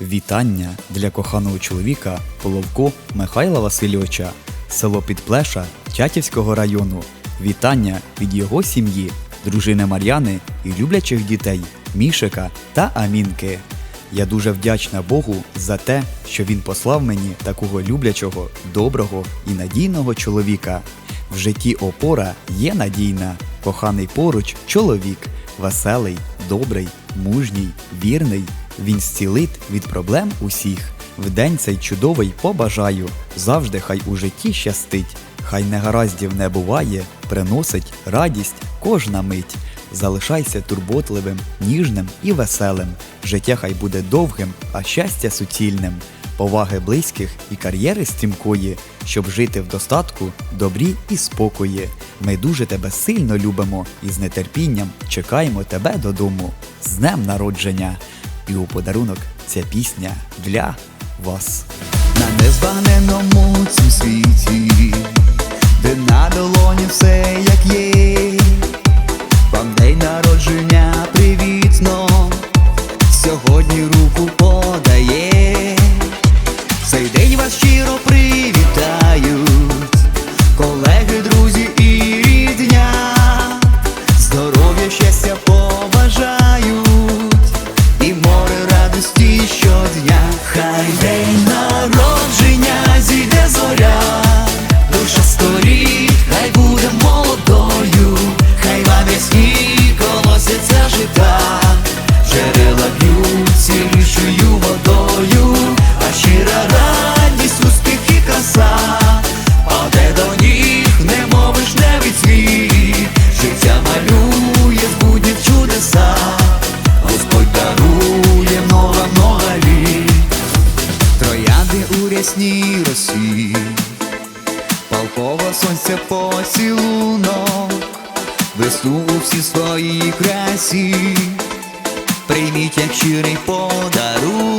Вітання для коханого чоловіка Половко Михайла Васильовича, село Підплеша Тятівського району. Вітання від його сім'ї, дружини Мар'яни і люблячих дітей Мішика та Амінки. Я дуже вдячна Богу за те, що він послав мені такого люблячого, доброго і надійного чоловіка. В житті опора є надійна, коханий поруч чоловік, веселий, добрий, мужній, вірний. Він зцілить від проблем усіх. В день цей чудовий побажаю, завжди хай у житті щастить, хай негараздів не буває, приносить радість кожна мить. Залишайся турботливим, ніжним і веселим. Життя хай буде довгим, а щастя суцільним. Поваги близьких і кар'єри стрімкої, щоб жити в достатку, добрі і спокої. Ми дуже тебе сильно любимо і з нетерпінням чекаємо тебе додому. З днем народження! І у подарунок ця пісня для вас. На незбагненному цім світі, де на долоні все як є, вам день народження привітно, сьогодні руку подає, цей день вас щиро привітають, колеги, друзі щодня. Хай день троянди Росії, росі, сонця поцілунок, весну у всій своїй красі, прийміть як щирий подарунок,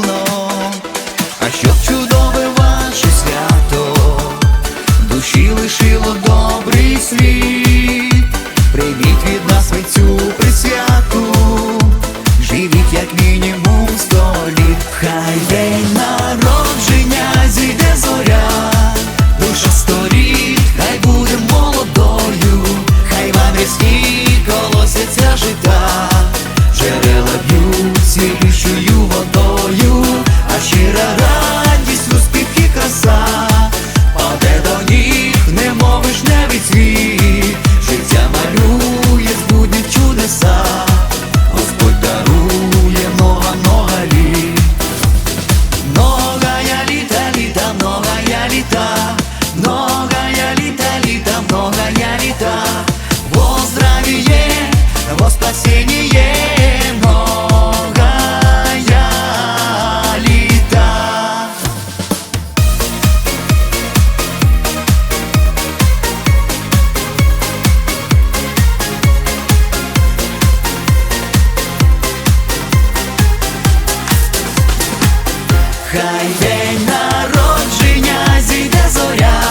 Хай день народження зійде зоря,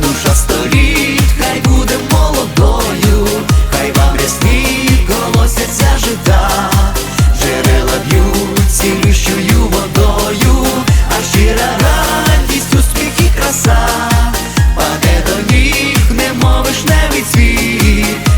душа століть, хай буде молодою, хай вам рясні колосяться жита, джерела б'ють цілющою водою, а щира радість, успіх і краса, паде до ніг, не мовиш не відсвіт.